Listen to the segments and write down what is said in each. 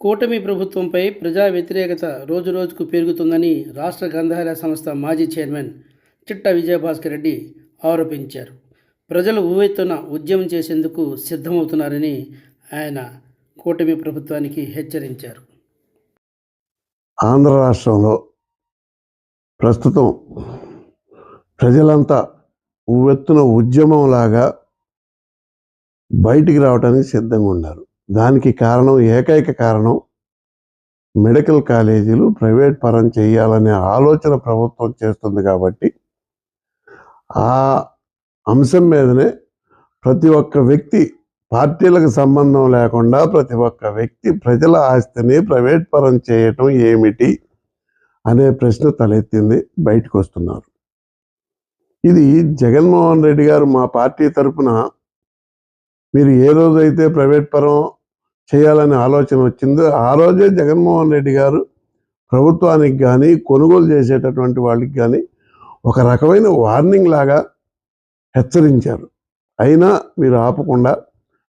కూటమి ప్రభుత్వంపై ప్రజా వ్యతిరేకత రోజురోజుకు పెరుగుతుందని రాష్ట్ర గ్రంథాలయ సంస్థ మాజీ చైర్మన్ చిట్ట విజయభాస్కర్ రెడ్డి ఆరోపించారు. ప్రజలు ఉవ్వెత్తున ఉద్యమం చేసేందుకు సిద్ధమవుతున్నారని ఆయన కూటమి ప్రభుత్వానికి హెచ్చరించారు. ఆంధ్ర రాష్ట్రంలో ప్రస్తుతం ప్రజలంతా ఉవ్వెత్తున ఉద్యమంలాగా బయటికి రావడానికి సిద్ధంగా ఉన్నారు. దానికి కారణం ఏకైక కారణం మెడికల్ కాలేజీలు ప్రైవేట్ పరం చేయాలనే ఆలోచన ప్రభుత్వం చేస్తుంది కాబట్టి ఆ అంశం మీదనే ప్రతి ఒక్క వ్యక్తి పార్టీలకు సంబంధం లేకుండా ప్రతి ఒక్క వ్యక్తి ప్రజల ఆస్తిని ప్రైవేట్ పరం చేయటం ఏమిటి అనే ప్రశ్న తలెత్తింది బయటకు వస్తున్నారు ఇది జగన్మోహన్ రెడ్డి గారు మా పార్టీ తరఫున మీరు ఏ రోజైతే ప్రైవేట్ పరం చేయాలనే ఆలోచన వచ్చిందో ఆ రోజే జగన్మోహన్ రెడ్డి గారు ప్రభుత్వానికి కానీ కొనుగోలు చేసేటటువంటి వాళ్ళకి కానీ ఒక రకమైన వార్నింగ్ లాగా హెచ్చరించారు. అయినా మీరు ఆపకుండా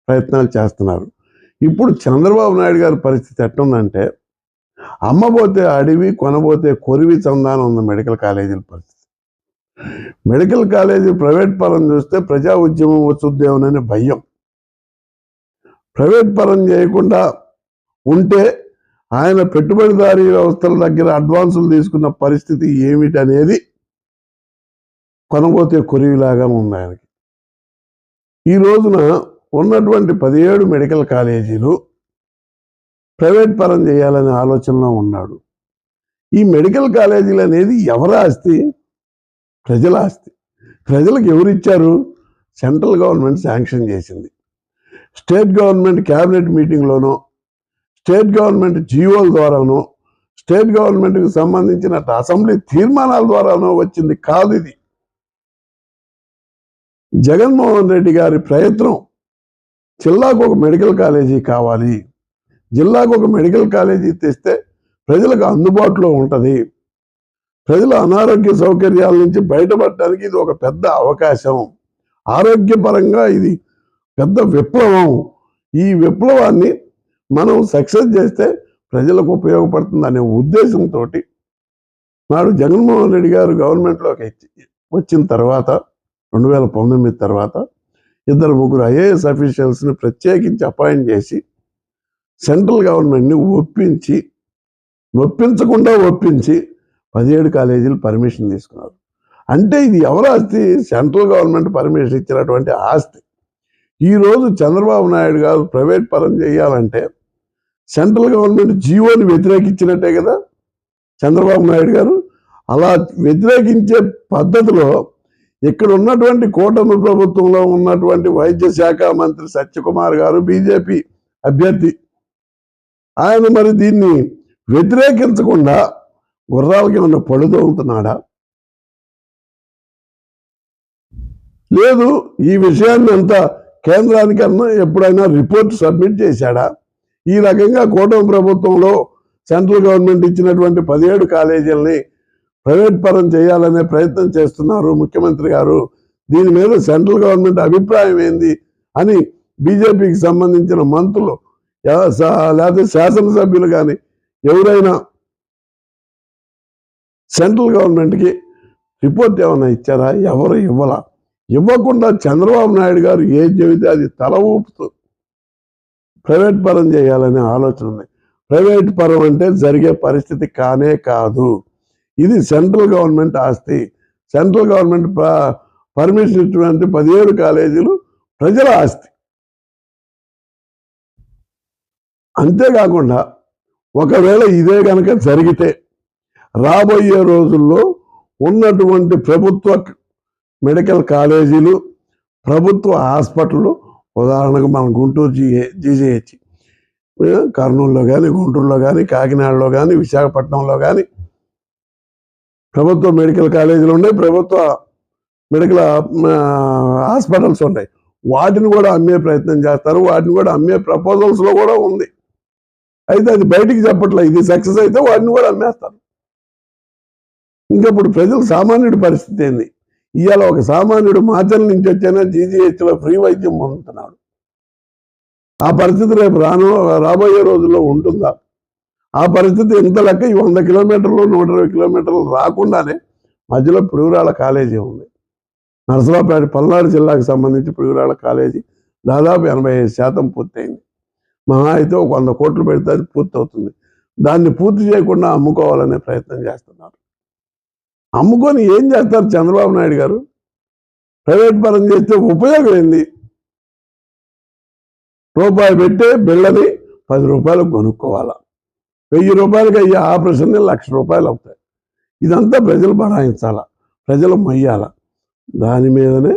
ప్రయత్నాలు చేస్తున్నారు. ఇప్పుడు చంద్రబాబు నాయుడు గారి పరిస్థితి ఎట్టుందంటే అమ్మబోతే అడవి కొనబోతే కొరివి చందానం ఉంది మెడికల్ కాలేజీల పరిస్థితి. మెడికల్ కాలేజీ ప్రైవేట్ పరం చూస్తే ప్రజా ఉద్యమం వచ్చుద్దేమోనని భయం. ప్రైవేట్ పరం చేయకుండా ఉంటే ఆయన పెట్టుబడిదారీ వ్యవస్థల దగ్గర అడ్వాన్సులు తీసుకున్న పరిస్థితి ఏమిటనేది కొనబోతే కొరివిలాగా ఉంది ఆయనకి. ఈ రోజున ఉన్నటువంటి పదిహేడు మెడికల్ కాలేజీలు ప్రైవేట్ పరం చేయాలనే ఆలోచనలో ఉన్నాడు. ఈ మెడికల్ కాలేజీలు అనేది ఎవరి ఆస్తి? ప్రజల ఆస్తి. ప్రజలకు ఎవరిచ్చారు? సెంట్రల్ గవర్నమెంట్ శాంక్షన్ చేసింది. స్టేట్ గవర్నమెంట్ క్యాబినెట్ మీటింగ్లోనో స్టేట్ గవర్నమెంట్ జీవోల ద్వారానో స్టేట్ గవర్నమెంట్కి సంబంధించిన అసెంబ్లీ తీర్మానాల ద్వారానో వచ్చింది కాదు ఇది. జగన్మోహన్ రెడ్డి గారి ప్రయత్నం జిల్లాకు ఒక మెడికల్ కాలేజీ కావాలి. జిల్లాకు ఒక మెడికల్ కాలేజీ తెస్తే ప్రజలకు అందుబాటులో ఉంటుంది. ప్రజల అనారోగ్య సౌకర్యాల నుంచి బయటపడటానికి ఇది ఒక పెద్ద అవకాశం. ఆరోగ్యపరంగా ఇది పెద్ద విప్లవం. ఈ విప్లవాన్ని మనం సక్సెస్ చేస్తే ప్రజలకు ఉపయోగపడుతుంది అనే ఉద్దేశంతో నాడు జగన్మోహన్ రెడ్డి గారు గవర్నమెంట్లోకి వచ్చిన తర్వాత రెండు వేల పంతొమ్మిది తర్వాత ఇద్దరు ముగ్గురు ఐఏఎస్ అఫీషియల్స్ని ప్రత్యేకించి అపాయింట్ చేసి సెంట్రల్ గవర్నమెంట్ని ఒప్పించి నొప్పించకుండా ఒప్పించి పదిహేడు కాలేజీలు పర్మిషన్ తీసుకున్నారు. అంటే ఇది ఎవరు ఆస్తి? సెంట్రల్ గవర్నమెంట్ పర్మిషన్ ఇచ్చినటువంటి ఆస్తి. ఈరోజు చంద్రబాబు నాయుడు గారు ప్రైవేట్ పరం చేయాలంటే సెంట్రల్ గవర్నమెంట్ జీవోని వ్యతిరేకించినట్టే కదా చంద్రబాబు నాయుడు గారు. అలా వ్యతిరేకించే పద్ధతిలో ఇక్కడ ఉన్నటువంటి కూటమి ప్రభుత్వంలో ఉన్నటువంటి వైద్య శాఖ మంత్రి సత్యకుమార్ గారు బీజేపీ అభ్యర్థి. ఆయన మరి దీన్ని వ్యతిరేకించకుండా గుర్రాలకి ఏమన్నా పడుదోగుతున్నాడా లేదు ఈ విషయాన్ని అంతా కేంద్రానికన్నా ఎప్పుడైనా రిపోర్ట్ సబ్మిట్ చేశాడా? ఈ రకంగా కూటమి ప్రభుత్వంలో సెంట్రల్ గవర్నమెంట్ ఇచ్చినటువంటి పదిహేడు కాలేజీలని ప్రైవేట్ పరం చేయాలనే ప్రయత్నం చేస్తున్నారు ముఖ్యమంత్రి గారు. దీని మీద సెంట్రల్ గవర్నమెంట్ అభిప్రాయం ఏంది అని బీజేపీకి సంబంధించిన మంత్రులు లేకపోతే శాసనసభ్యులు కానీ ఎవరైనా సెంట్రల్ గవర్నమెంట్కి రిపోర్ట్ ఏమైనా ఇచ్చారా? ఎవరు ఇవ్వలా? ఇవ్వకుండా చంద్రబాబు నాయుడు గారు ఏం చెబితే అది తల ఊపుతూ ప్రైవేట్ పరం చేయాలనే ఆలోచన ఉంది. ప్రైవేట్ పరం అంటే జరిగే పరిస్థితి కానే కాదు. ఇది సెంట్రల్ గవర్నమెంట్ ఆస్తి. సెంట్రల్ గవర్నమెంట్ ప- పర్మిషన్ ఇచ్చినటువంటి పదిహేడు కాలేజీలు ప్రజల ఆస్తి. అంతేకాకుండా ఒకవేళ ఇదే కనుక జరిగితే రాబోయే రోజుల్లో ఉన్నటువంటి ప్రభుత్వ మెడికల్ కాలేజీలు ప్రభుత్వ హాస్పిటళ్ళు ఉదాహరణకు మన గుంటూరు జీఏ జీజీహెచ్ కర్నూలులో కానీ గుంటూరులో కానీ కాకినాడలో కానీ విశాఖపట్నంలో కానీ ప్రభుత్వ మెడికల్ కాలేజీలు ఉన్నాయి. ప్రభుత్వ మెడికల్ హాస్పిటల్స్ ఉన్నాయి. వాటిని కూడా అమ్మే ప్రయత్నం చేస్తారు. వాటిని కూడా అమ్మే ప్రపోజల్స్లో కూడా ఉంది. అయితే అది బయటికి చెప్పట్లే. ఇది సక్సెస్ అయితే వాటిని కూడా అమ్మేస్తారు. ఇంకప్పుడు ప్రజలు సామాన్యుడి పరిస్థితి ఏంది? ఇవాళ ఒక సామాన్యుడు మాచల నుంచి వచ్చైనా జీజీహెచ్లో ఫ్రీ వైద్యం పొందుతున్నాడు. ఆ పరిస్థితి రేపు రాను రాబోయే రోజుల్లో ఉంటుందా? ఆ పరిస్థితి ఇంత లెక్క ఈ వంద కిలోమీటర్లు నూట ఇరవై కిలోమీటర్లు రాకుండానే మధ్యలో పిడుగురాళ్ళ కాలేజీ ఉంది. నరసరావుపేట పల్నాడు జిల్లాకు సంబంధించి పిడుగురాళ్ళ కాలేజీ దాదాపు ఎనభై ఐదు శాతం పూర్తయింది. మహా అయితే ఒక వంద కోట్లు పెడితే అది పూర్తవుతుంది. దాన్ని పూర్తి చేయకుండా అమ్ముకోవాలనే ప్రయత్నం చేస్తున్నారు. అమ్ముకొని ఏం చేస్తారు చంద్రబాబు నాయుడు గారు? ప్రైవేట్ పరం చేస్తే ఉపయోగం ఏంది? రూపాయి పెట్టే బిళ్ళని పది రూపాయలకు కొనుక్కోవాలా? వెయ్యి రూపాయలకి అయ్యే ఆపరేషన్ లక్ష రూపాయలు అవుతాయి. ఇదంతా ప్రజలు బనాయించాల ప్రజలు మొయ్యాల? దాని మీదనే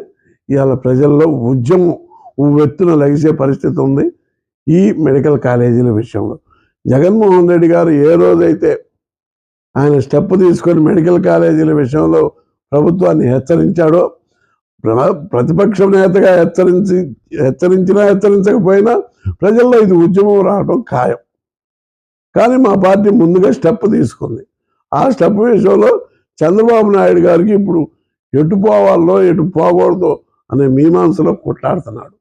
ఇవాళ ప్రజల్లో ఉద్యమం ఉవ్వెత్తున లగిసే పరిస్థితి ఉంది ఈ మెడికల్ కాలేజీల విషయంలో. జగన్మోహన్ రెడ్డి గారు ఏ రోజైతే ఆయన స్టెప్ తీసుకొని మెడికల్ కాలేజీల విషయంలో ప్రభుత్వాన్ని హెచ్చరించాడో ప్ర- ప్రతిపక్ష నేతగా హెచ్చరించి హెచ్చరించినా హెచ్చరించకపోయినా ప్రజల్లో ఇది ఉద్యమం రావడం ఖాయం. కానీ మా పార్టీ ముందుగా స్టెప్ తీసుకుంది. ఆ స్టెప్ విషయంలో చంద్రబాబు నాయుడు గారికి ఇప్పుడు ఎటు పోవాలో ఎటు పోకూడదో అనే మీమాంసలో కొట్లాడుతున్నాడు.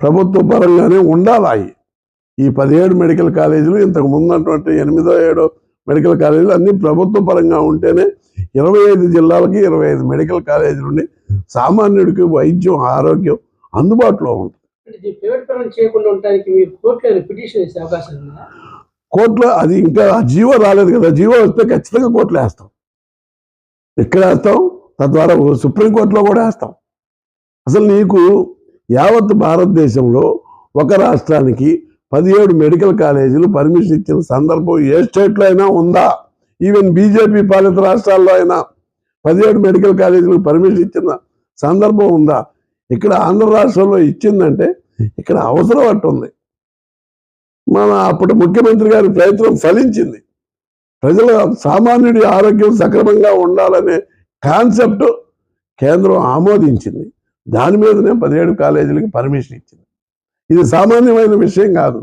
ప్రభుత్వ పరంగానే ఉండాలి ఈ? పదిహేడు మెడికల్ కాలేజీలు ఇంతకు ముందు అటువంటి ఎనిమిదో ఏడో మెడికల్ కాలేజీలు అన్ని ప్రభుత్వ పరంగా ఉంటేనే ఇరవై ఐదు జిల్లాలకి ఇరవై ఐదు మెడికల్ కాలేజీలు ఉండి సామాన్యుడికి వైద్యం ఆరోగ్యం అందుబాటులో ఉంటుంది. కోర్టులో అది ఇంకా జీవో రాలేదు కదా. జీవో వస్తే ఖచ్చితంగా కోర్టులో వేస్తాం. ఎక్కడ వేస్తాం? తద్వారా సుప్రీంకోర్టులో కూడా వేస్తాం. అసలు నీకు యావత్ భారతదేశంలో ఒక రాష్ట్రానికి పదిహేడు మెడికల్ కాలేజీలు పర్మిషన్ ఇచ్చిన సందర్భం ఏ స్టేట్లో అయినా ఉందా? ఈవెన్ బీజేపీ పాలిత రాష్ట్రాల్లో అయినా పదిహేడు మెడికల్ కాలేజీలకు పర్మిషన్ ఇచ్చిన సందర్భం ఉందా? ఇక్కడ ఆంధ్ర రాష్ట్రంలో ఇచ్చిందంటే ఇక్కడ అవసరం అట్టుంది మన అప్పటి ముఖ్యమంత్రి గారి ప్రయత్నం ఫలించింది. ప్రజల సామాన్యుడి ఆరోగ్యం సక్రమంగా ఉండాలనే కాన్సెప్ట్ కేంద్రం ఆమోదించింది. దాని మీదనే పదిహేడు కాలేజీలకి పర్మిషన్ ఇచ్చింది. ఇది సామాన్యమైన విషయం కాదు.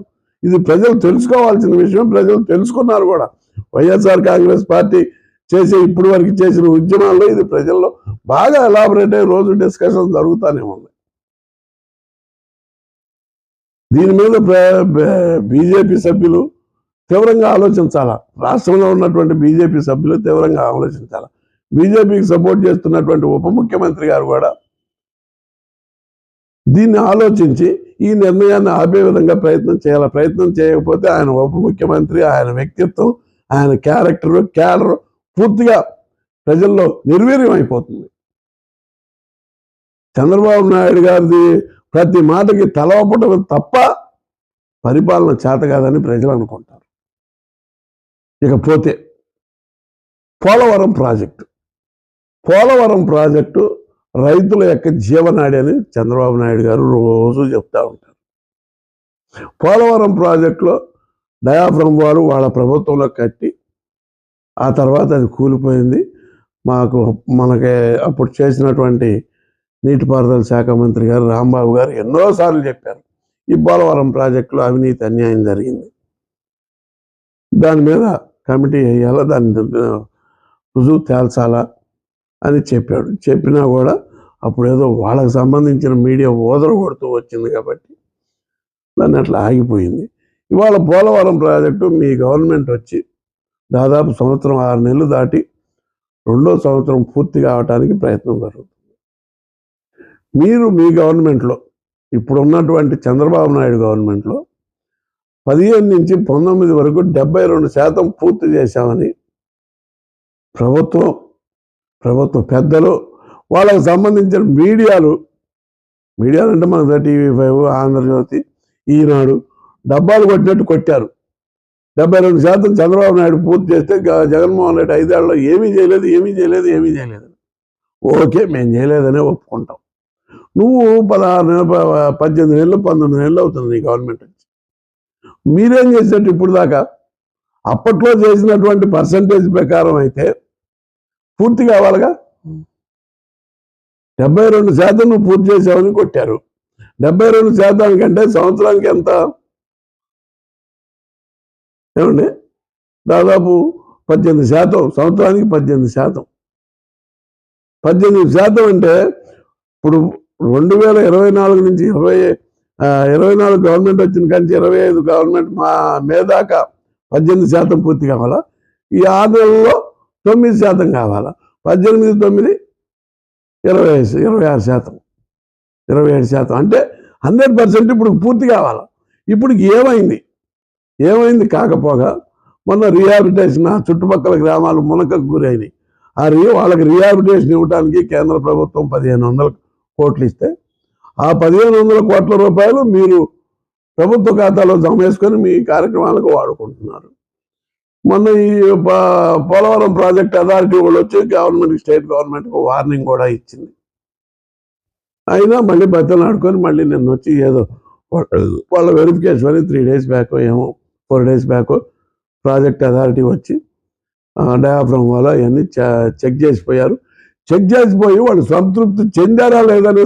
ఇది ప్రజలు తెలుసుకోవాల్సిన విషయం ప్రజలు తెలుసుకున్నారు కూడా. వైఎస్ఆర్ కాంగ్రెస్ పార్టీ చేసే ఇప్పుడు వరకు చేసిన ఉద్యమాల్లో ఇది ప్రజల్లో బాగా ఎలాబరేట్ అయ్యి రోజు డిస్కషన్ జరుగుతూనే ఉంది. దీని మీద బీజేపీ సభ్యులు తీవ్రంగా ఆలోచించాలా? రాష్ట్రంలో ఉన్నటువంటి బీజేపీ సభ్యులు తీవ్రంగా ఆలోచించాలా? బీజేపీకి సపోర్ట్ చేస్తున్నటువంటి ఉప ముఖ్యమంత్రి గారు కూడా దీన్ని ఆలోచించి ఈ నిర్ణయాన్ని ఆపే విధంగా ప్రయత్నం చేయాలి. ప్రయత్నం చేయకపోతే ఆయన ఉప ముఖ్యమంత్రి ఆయన వ్యక్తిత్వం ఆయన క్యారెక్టర్ క్యాడర్ పూర్తిగా ప్రజల్లో నిర్వీర్యం అయిపోతుంది. చంద్రబాబు నాయుడు గారిది ప్రతి మాటకి తలవపడం తప్ప పరిపాలన చేత కాదని ప్రజలు అనుకుంటారు. ఇకపోతే పోలవరం ప్రాజెక్టు. పోలవరం ప్రాజెక్టు రైతుల యొక్క జీవనాడి అని చంద్రబాబు నాయుడు గారు రోజు చెప్తా ఉంటారు. పోలవరం ప్రాజెక్టులో డయాఫ్రమ్ వారు వాళ్ళ ప్రభుత్వంలో కట్టి ఆ తర్వాత అది కూలిపోయింది. మాకు మనకి అప్పుడు చేసినటువంటి నీటిపారుదల శాఖ మంత్రి గారు రాంబాబు గారు ఎన్నోసార్లు చెప్పారు. ఈ పోలవరం ప్రాజెక్టులో అవినీతి అన్యాయం జరిగింది. దాని మీద కమిటీ వేయాలా? దాన్ని రుజువు తేల్చాలా? అని చెప్పాడు. చెప్పినా కూడా అప్పుడు ఏదో వాళ్ళకి సంబంధించిన మీడియా ఓదర కొడుతూ వచ్చింది కాబట్టి దాన్ని అట్లా ఆగిపోయింది. ఇవాళ పోలవరం ప్రాజెక్టు మీ గవర్నమెంట్ వచ్చి దాదాపు సంవత్సరం ఆరు నెలలు దాటి రెండో సంవత్సరం పూర్తి కావటానికి ప్రయత్నం జరుగుతుంది. మీరు మీ గవర్నమెంట్లో ఇప్పుడున్నటువంటి చంద్రబాబు నాయుడు గవర్నమెంట్లో పదిహేను నుంచి పంతొమ్మిది వరకు డెబ్బై రెండు శాతం పూర్తి చేశామని ప్రభుత్వం ప్రభుత్వ పెద్దలు వాళ్ళకు సంబంధించిన మీడియాలు మీడియాలు అంటే మన టీవీ ఫైవ్ ఆంధ్రజ్యోతి ఈనాడు డబ్బాలు కొట్టినట్టు కొట్టారు. డెబ్బై రెండు శాతం చంద్రబాబు నాయుడు పూర్తి చేస్తే జగన్మోహన్ రెడ్డి ఐదేళ్ళలో ఏమీ చేయలేదు ఏమీ చేయలేదు ఏమీ చేయలేదు. ఓకే మేము చేయలేదనే ఒప్పుకుంటాం. నువ్వు పదహారు నెలలు ప- పద్దెనిమిది నెలలు పంతొమ్మిది నెలలు అవుతుంది నీ గవర్నమెంట్ వచ్చి మీరేం చేసినట్టు ఇప్పుడు దాకా? అప్పట్లో చేసినటువంటి పర్సంటేజ్ ప్రకారం అయితే పూర్తి కావాలిగా? డెబ్బై రెండు శాతం నువ్వు పూర్తి చేసావని కొట్టారు. డెబ్బై రెండు శాతానికంటే సంవత్సరానికి ఎంత? ఏమండి? దాదాపు పద్దెనిమిది శాతం సంవత్సరానికి పద్దెనిమిది శాతం. పద్దెనిమిది శాతం అంటే ఇప్పుడు రెండు వేల ఇరవై నాలుగు నుంచి ఇరవై ఇరవై నాలుగు గవర్నమెంట్ వచ్చిన కంచి ఇరవై ఐదు గవర్నమెంట్ మా మేదాకా పద్దెనిమిది శాతం పూర్తి కావాలా? ఈ ఆరు నెలల్లో తొమ్మిది శాతం కావాలా? పద్దెనిమిది తొమ్మిది ఇరవై ఐదు- ఇరవై ఆరు శాతం. ఇరవై ఏడు శాతం. అంటే హండ్రెడ్ పర్సెంట్ ఇప్పుడు పూర్తి కావాలా? ఇప్పుడు ఏమైంది? ఏమైంది కాకపోగా మొన్న రిహాబిటేషన్ ఆ చుట్టుపక్కల గ్రామాలు మునకకు గురైనాయి. ఆ రీ వాళ్ళకి రిహాబిటేషన్ ఇవ్వడానికి కేంద్ర ప్రభుత్వం పదిహేను వందల కోట్లు ఇస్తే ఆ పదిహేను వందల కోట్ల రూపాయలు మీరు ప్రభుత్వ ఖాతాలో జమ వేసుకొని మీ కార్యక్రమాలకు వాడుకుంటున్నారు. మొన్న ఈ పోలవరం ప్రాజెక్ట్ అథారిటీ వాళ్ళు వచ్చి గవర్నమెంట్ స్టేట్ గవర్నమెంట్కి వార్నింగ్ కూడా ఇచ్చింది. అయినా మళ్ళీ బద్దలు ఆడుకొని మళ్ళీ నిన్న వచ్చి ఏదో వాళ్ళ- వెరిఫికేషన్ అని త్రీ డేస్ బ్యాక్ ఏమో four days back project authority వచ్చి డయాఫ్రమ్ వల్ల అవన్నీ చెక్ చేసిపోయారు. చెక్ చేసిపోయి వాళ్ళు సంతృప్తి చెందారా లేదనే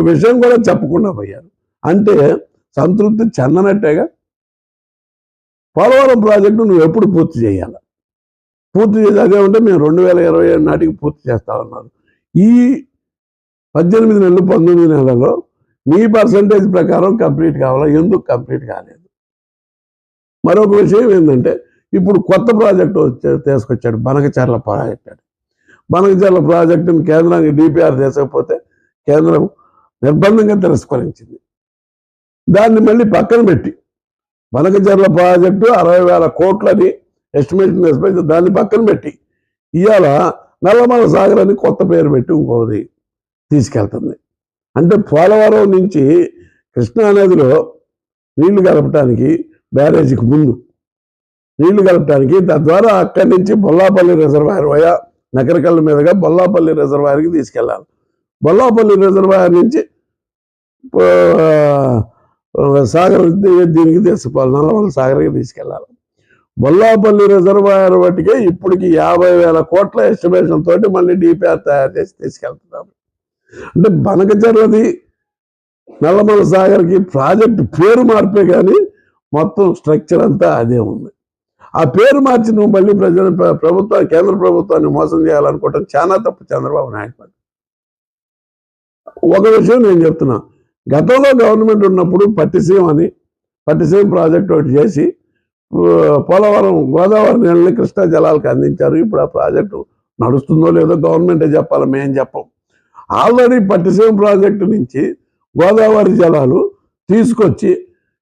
విషయం కూడా చెప్పకుండా పోయారు. అంటే సంతృప్తి చెందనట్టేగా పోలవరం ప్రాజెక్టు నువ్వు ఎప్పుడు పూర్తి చేయాలి? పూర్తి చేసేదే ఉంటే మేము రెండు వేల ఇరవై ఏడు నాటికి పూర్తి చేస్తా ఉన్నారు. ఈ పద్దెనిమిది నెలలు పంతొమ్మిది నెలల్లో మీ పర్సంటేజ్ ప్రకారం కంప్లీట్ కావాలా? ఎందుకు కంప్లీట్ కాలేదు? మరొక విషయం ఏంటంటే ఇప్పుడు కొత్త ప్రాజెక్టు తీసుకొచ్చాడు బనకచర్ల ప్రాజెక్ట్ అని. బనకచర్ల ప్రాజెక్టును కేంద్రానికి డిపిఆర్ తీసుకపోతే కేంద్రం నిర్బంధంగా తిరస్కరించింది. దాన్ని మళ్ళీ పక్కన పెట్టి బనకచర్ల ప్రాజెక్టు అరవై వేల కోట్లని ఎస్టిమేషన్ వేసి దాన్ని పక్కన పెట్టి ఇవాళ నల్లమల సాగర్ అని కొత్త పేరు పెట్టి ఇంకోది తీసుకెళ్తుంది. అంటే పోలవరం నుంచి కృష్ణానదిలో నీళ్ళు కలపటానికి బ్యారేజీకి ముందు నీళ్ళు కలపటానికి తద్వారా అక్కడి నుంచి బొల్లాపల్లి రిజర్వాయర్ వయా నకరకల్ల మీదుగా బొల్లాపల్లి రిజర్వాయర్కి తీసుకెళ్ళాలి బొల్లాపల్లి రిజర్వాయర్ నుంచి సాగర్ దీనికి తీసుకోవాలి నల్లమల సాగర్కి తీసుకెళ్ళాలి బొల్లాపల్లి రిజర్వాయర్ వాటికే ఇప్పటికి యాభై వేల కోట్ల ఎస్టిమేషన్ తోటి మళ్ళీ డిపిఆర్ తయారు చేసి తీసుకెళ్తున్నాము అంటే బనకచర్లది నల్లమల సాగర్కి ప్రాజెక్ట్ పేరు మార్పే కానీ మొత్తం స్ట్రక్చర్ అంతా అదే ఉంది. ఆ పేరు మార్చి నువ్వు మళ్ళీ ప్రజల ప్రభుత్వం కేంద్ర ప్రభుత్వాన్ని మోసం చేయాలనుకోవటం చాలా తప్పు చంద్రబాబు నాయుడు ఒక విషయం నేను చెప్తున్నా. గతంలో గవర్నమెంట్ ఉన్నప్పుడు పట్టిసీమ అని పట్టిసీమ ప్రాజెక్ట్ ఒకటి చేసి పోలవరం గోదావరి నీళ్ళని కృష్ణా జలాలకు అందించారు. ఇప్పుడు ఆ ప్రాజెక్టు నడుస్తుందో లేదో గవర్నమెంటే చెప్పాలి మేం చెప్పం. ఆల్రెడీ పట్టిసీమ ప్రాజెక్టు నుంచి గోదావరి జలాలు తీసుకొచ్చి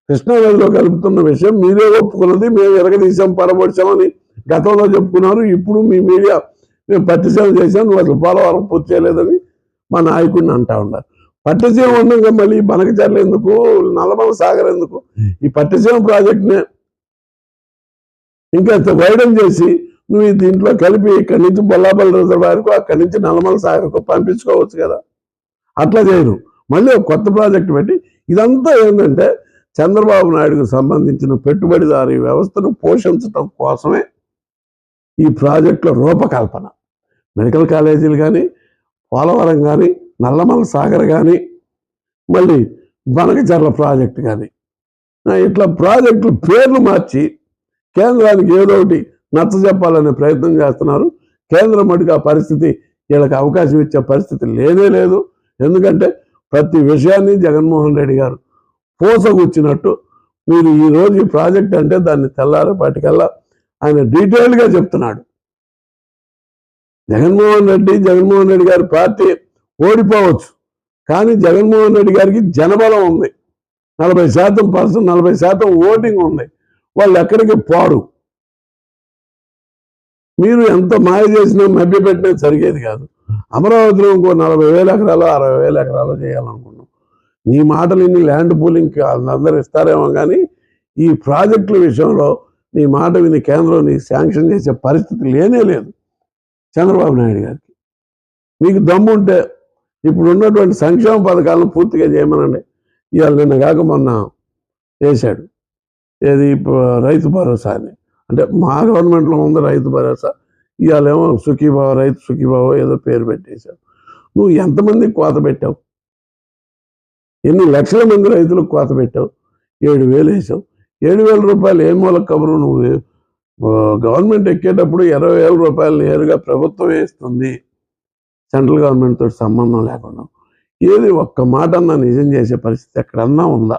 కృష్ణా నదిలో కలుపుతున్న విషయం మీరే ఒప్పుకున్నది మేము ఎరగదీశాం పరబడిచామని గతంలో చెప్పుకున్నారు. ఇప్పుడు మీ మీడియా మేము పట్టిసీమ చేశాం వాళ్ళు పోలవరం పూర్తి చేయలేదని మా నాయకుడిని అంటా ఉన్నారు. పట్టిసీమ ఉండగా మళ్ళీ బనకచర్ల ఎందుకు? నల్లమల సాగర్ ఎందుకు? ఈ పట్టిసీమ ప్రాజెక్ట్నే ఇంకా వైడన్ చేసి నువ్వు దీంట్లో కలిపి ఇక్కడి నుంచి బొల్లాపల్లి రిజర్వాయర్కు అక్కడి నుంచి నల్లమల సాగర్కు పంపించుకోవచ్చు కదా. అట్లా చేయరు. మళ్ళీ ఒక కొత్త ప్రాజెక్ట్ పెట్టి ఇదంతా ఏంటంటే చంద్రబాబు నాయుడుకు సంబంధించిన పెట్టుబడిదారు వ్యవస్థను పోషించటం కోసమే ఈ ప్రాజెక్టుల రూపకల్పన. మెడికల్ కాలేజీలు కానీ పోలవరం కానీ నల్లమల సాగర్ కానీ మళ్ళీ బనకచర్ల ప్రాజెక్టు కానీ ఇట్లా ప్రాజెక్టులు పేర్లు మార్చి కేంద్రానికి ఏదో ఒకటి నచ్చ చెప్పాలనే ప్రయత్నం చేస్తున్నారు. కేంద్రం మటుకు ఆ పరిస్థితి వీళ్ళకి అవకాశం ఇచ్చే పరిస్థితి లేనే లేదు. ఎందుకంటే ప్రతి విషయాన్ని జగన్మోహన్ రెడ్డి గారు పూసగుచ్చినట్టు మీరు ఈరోజు ఈ ప్రాజెక్ట్ అంటే దాన్ని తెల్లారేపాటికల్లా ఆయన డీటెయిల్గా చెప్తున్నాడు. జగన్మోహన్ రెడ్డి జగన్మోహన్ రెడ్డి గారి పార్టీ ఓడిపోవచ్చు. కానీ జగన్మోహన్ రెడ్డి గారికి జనబలం ఉంది. నలభై శాతం పర్సెంట్ నలభై శాతం ఓటింగ్ ఉంది. వాళ్ళు ఎక్కడికి పోరు. మీరు ఎంత మాయ చేసినా మభ్య పెట్టినా జరిగేది కాదు. అమరావతిలో ఇంకో నలభై వేల ఎకరాలు అరవై వేల ఎకరాలు చేయాలనుకున్నాం. నీ మాటలు ఇన్ని ల్యాండ్ పూలింగ్ అందరూ ఇస్తారేమో కానీ ఈ ప్రాజెక్టుల విషయంలో నీ మాట విని కేంద్రం నీ శాంక్షన్ చేసే పరిస్థితి లేనే లేదు చంద్రబాబు నాయుడు గారికి. మీకు దమ్ముంటే ఇప్పుడు ఉన్నటువంటి సంక్షేమ పథకాలను పూర్తిగా చేయమనండి. ఇవాళ నిన్న కాక మొన్న వేశాడు ఏది రైతు భరోసా అని. అంటే మా గవర్నమెంట్లో ఉంది రైతు భరోసా. ఇవాళేమో సుఖీభావ రైతు సుఖీభావ ఏదో పేరు పెట్టేశావు నువ్వు ఎంతమందికి కోత పెట్టావు? ఎన్ని లక్షల మంది రైతులకు కోత పెట్టావు? ఏడు వేలు వేసావు. ఏడు వేల రూపాయలు ఏ మూల కబరు నువ్వు? గవర్నమెంట్ ఎక్కేటప్పుడు ఇరవై వేల రూపాయలు నేరుగా ప్రభుత్వం వేస్తుంది. సెంట్రల్ గవర్నమెంట్ తోటి సంబంధం లేకుండా ఏది ఒక్క మాట అన్నా నిజం చేసే పరిస్థితి ఎక్కడన్నా ఉందా?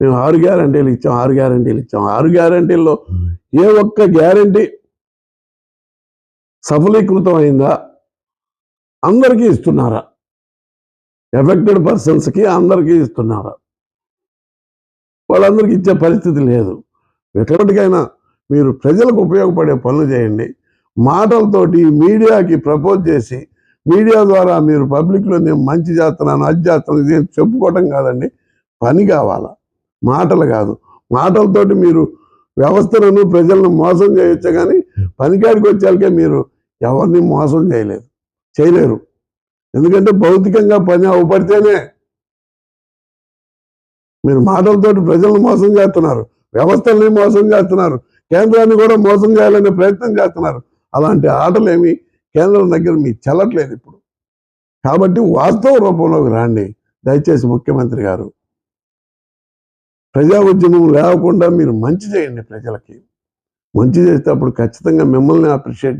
మేము ఆరు గ్యారంటీలు ఇచ్చాం ఆరు గ్యారంటీలు ఇచ్చాం. ఆరు గ్యారంటీల్లో ఏ ఒక్క గ్యారంటీ సఫలీకృతం అయిందా అందరికీ ఇస్తున్నారా? ఎఫెక్టెడ్ పర్సన్స్కి అందరికీ ఇస్తున్నారా? వాళ్ళందరికీ ఇచ్చే పరిస్థితి లేదు. ఎటువంటికైనా మీరు ప్రజలకు ఉపయోగపడే పనులు చేయండి. మాటలతోటి మీడియాకి ప్రపోజ్ చేసి మీడియా ద్వారా మీరు పబ్లిక్లో నేను మంచి చేస్తున్నాను అది చేస్తున్నాను ఇది చెప్పుకోవటం కాదండి. పని కావాలా? మాటలు కాదు. మాటలతోటి మీరు వ్యవస్థలను ప్రజలను మోసం చేయొచ్చు కానీ పనికాడికి వచ్చేకే మీరు ఎవరిని మోసం చేయలేదు చేయలేరు. ఎందుకంటే భౌతికంగా పని అవపడితేనే మీరు మాటలతోటి ప్రజలను మోసం చేస్తున్నారు వ్యవస్థల్ని మోసం చేస్తున్నారు కేంద్రాన్ని కూడా మోసం చేయాలనే ప్రయత్నం చేస్తున్నారు. అలాంటి ఆటలేమి కేంద్రం దగ్గర మీకు చెల్లట్లేదు ఇప్పుడు. కాబట్టి వాస్తవ రూపంలోకి రాండి. దయచేసి ముఖ్యమంత్రి గారు. ప్రజా ఉద్యమం లేకుండా మీరు మంచి చేయండి ప్రజలకి. మంచి చేస్తే అప్పుడు ఖచ్చితంగా మిమ్మల్ని అప్రిషియేట్